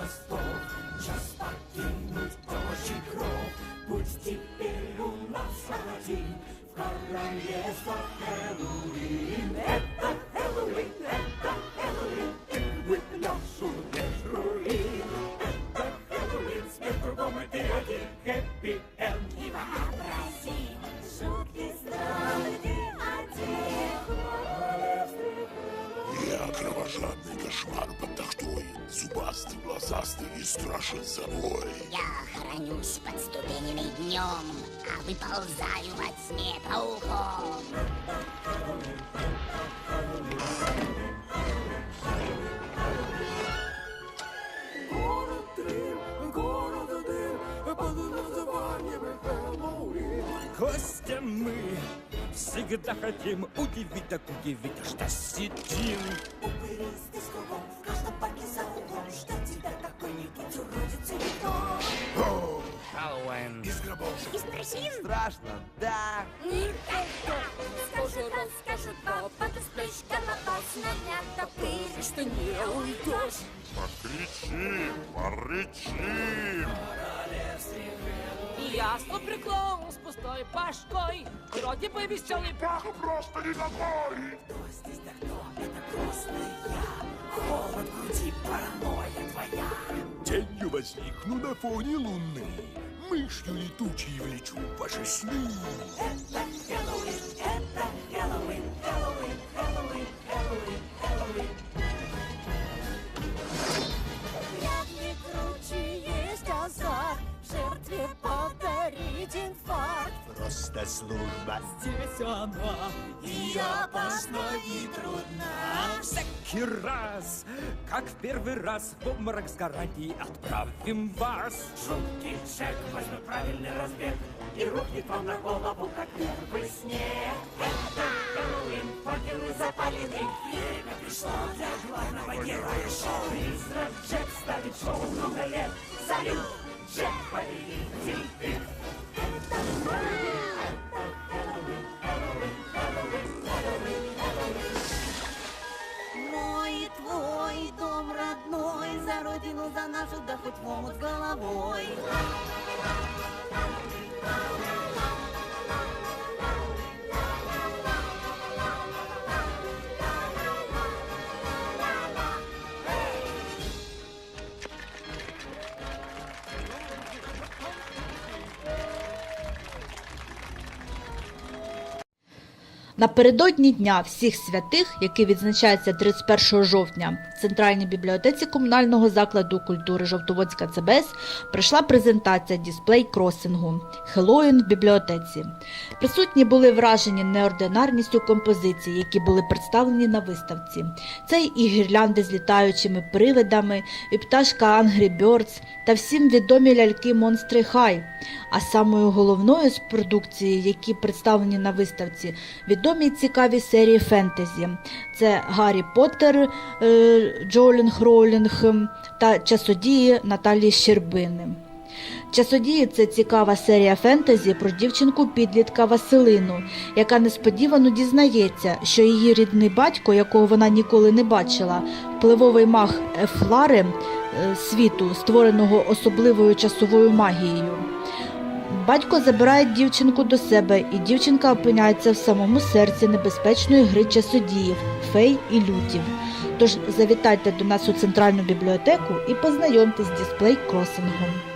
мостов. Час покинуть площадь гроб. Путь теперь у нас один в королевство Хэллоуин. Это Хэллоуин, это Хэллоуин, вы нашу руин. Это Хэллоуин, смех кругом и ты один, хэппи-энд. И вообрази, шутки строит ты один. Я кровожадный кошмар под тахтой, Зубастый, глазастый и страшен собой. Я хранюсь под ступенями днем, а выползаю во тьме пауком. Гостя мы всегда хотим удивить, так удивить, что сидим. Упыристый кругом, в каждом парке за углом Ждет тебя какой-нибудь уродец или кто. Хэллоуин. Из гробов Из просин Страшно, да. никогда скажут раз, скажут два, подоспеешь голова, снаряд топырь, что не уйдешь. Покричим, порычим. Ясно приклон с пустой башкой Вроде бы веселый Паху просто не домой. Кто здесь да кто? Это просто я. Холод в груди, паранойя твоя. Тенью возникну на фоне луны. Мышью летучей влечу в ваши сны. Это Хэллоуин, это Хэллоуин, Хэллоуин, Хэллоуин, Просто служба. Здесь она И опасно, и трудно. всякий раз, как в первый раз в обморок с гарантией отправим вас. Жуткий Джек возьмет правильный разбег И рухнет вам на голову, как первый снег. Это Хэллоуин, факелы запалены. Время пришло для главного героя шоу. Призрак Джек ставит шоу много лет. Салют, родину, за нашу, да хоть в омут с головой. Напередодні Дня всіх святих, який відзначається 31 жовтня, в Центральній бібліотеці комунального закладу культури Жовтоводська ЦБС прийшла презентація дисплей кросингу Хеллоїн в бібліотеці. Присутні були вражені неординарністю композицій, які були представлені на виставці. Це і гірлянди з літаючими привидами, і пташка Angry Birds та всім відомі ляльки Монстри Хай. А самою головною з продукції, які представлені на виставці, відомі цікаві серії фентезі. Це Гаррі Поттер, е, Джолінг Роулінг та Часодії Наталії Щербини. Часодії це цікава серія фентезі про дівчинку підлітка Василину, яка несподівано дізнається, що її рідний батько, якого вона ніколи не бачила, впливовий маг Ефлари е, світу, створеного особливою часовою магією. Батько забирає дівчинку до себе, і дівчинка опиняється в самому серці небезпечної гри часодіїв, фей і лютів. Тож завітайте до нас у центральну бібліотеку і познайомтесь з дисплей кросингом.